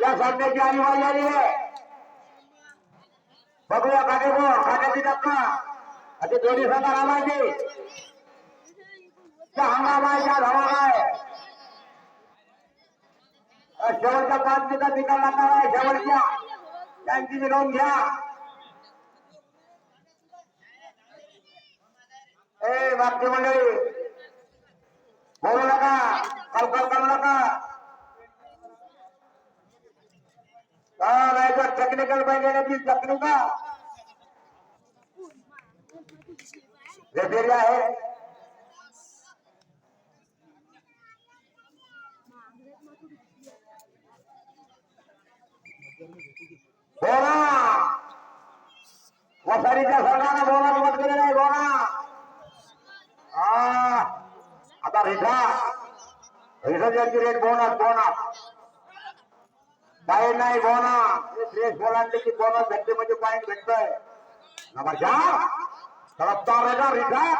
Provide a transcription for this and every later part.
या सामन्याची आणीबाणी आली आहे. बघूया काटे गो खाट्याची टप्पा आता दोन्ही संघ रामायचे. हंगाम आहे त्या धमाका आहे. शेवटच्या पाच मिनिटात निकाल लागणार आहे. शेवटच्या. त्यांची मिळवून घ्या. ए बाकी मंडळी. बोलू नका. कलकल करू नका. हा नाही तर टेक्निकल बैलगाड्याची टेक्निका रेफेरी आहे. बोला. वसारीच्या बोला मत आहे बोला. आता रिठा. रिठाची रेट बोनस बोनस नाही फ्रेश बोलांचे की बोनस भेटते म्हणजे पॉईंट भेटतोय. नमस्कार तरफदार आहे का रिठा.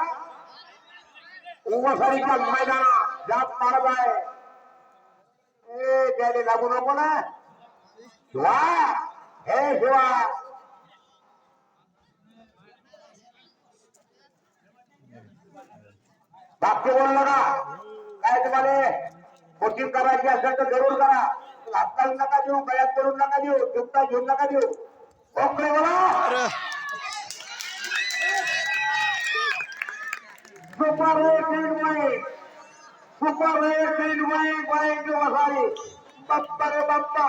मैदानात जात मारत आहे. ए त्याने लागू नको ना. शिवा हे शिवा वाक्य बोल नका. काय तुम्हाला? कोचिंग करायची असेल तर जरूर करा. हातकाल नका देऊ गळ्यात करून नका देऊ चुकता घेऊन नका देऊ. ओके बोला सुपर रेट तीन वाई सुपर रेट तीन वाई बाईक वसारी. बप्पा रे बप्पा.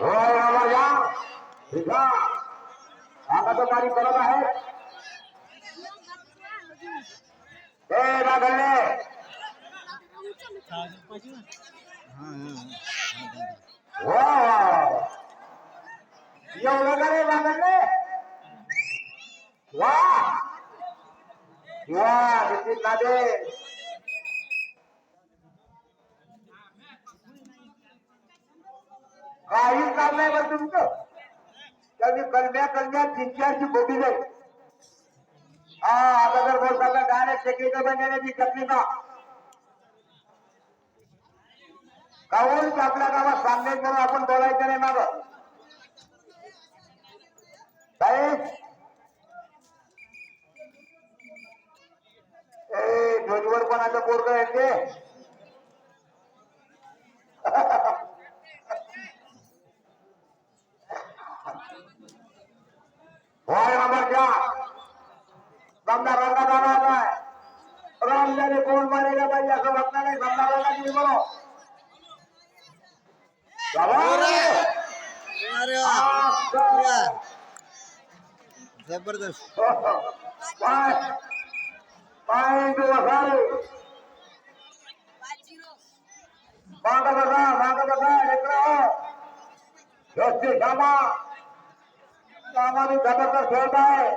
हो बाबा या आता तो करत आहे ए एवढं का रे बागडले वा. वा नितीन नादे काही काम नाही बरं तुमचं. त्यांनी कन्या कन्या तीन चारची बोटी जाईल हा आता जर बोलता तर डायरेक्ट टेक्निकल बनण्याची टेक्निका काहून आपल्या गावात सांगणे म्हणून आपण बोलायचं नाही माग. साहेब ए ध्वजवर कोणाचं पोरग आहे ते होय रंगा घ्या समजा रंगात आला होताय रंगाने कोण मारेगा पाहिजे असं वाटणार नाही समजा रंगा तुम्ही बोलो जबरदस्त. पाय पाय वसारे मागं बसा मागं बसा लेकरं व्यवस्थित कामाने जबरदस्त खेळत आहे.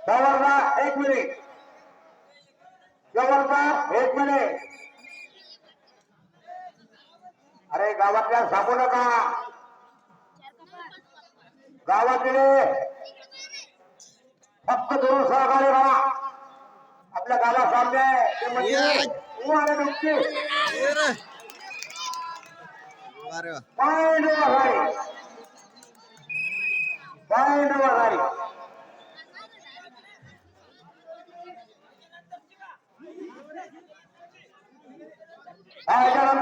जवळचा एक मिनिट जवळचा एक मिनिट अरे गावातल्या सांगू नका. गावातले फक्त दोन सहकार्य करा आपल्या गावात सामने म्हणजे हा हा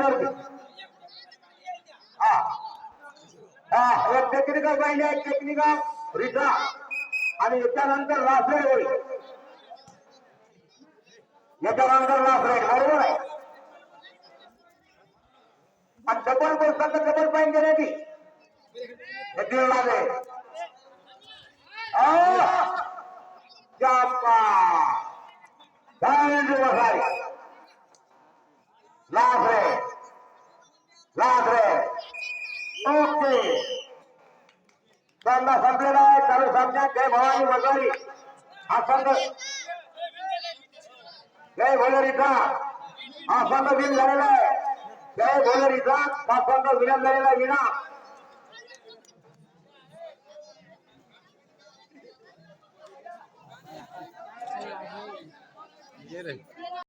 हा. टेक्निकल पाहिजे एक टेक्निकल रिटा आणि लास्ट रेड होईल. याच्यानंतर लास्ट रेड बरोबर आहे आणि डबल बोलतात तर डबल पाहिजे देण्याची हे दीड लागे चापा वसारी लास्ट रेड लास्ट रेड संपलेला आहे चालू सामन्यात जय भवानी वगैरे हा संघ जय भोलरीचा हा संघ विन झालेला आहे. जय भोलरीचा हा संघ विनम झालेला आहे विना ये रे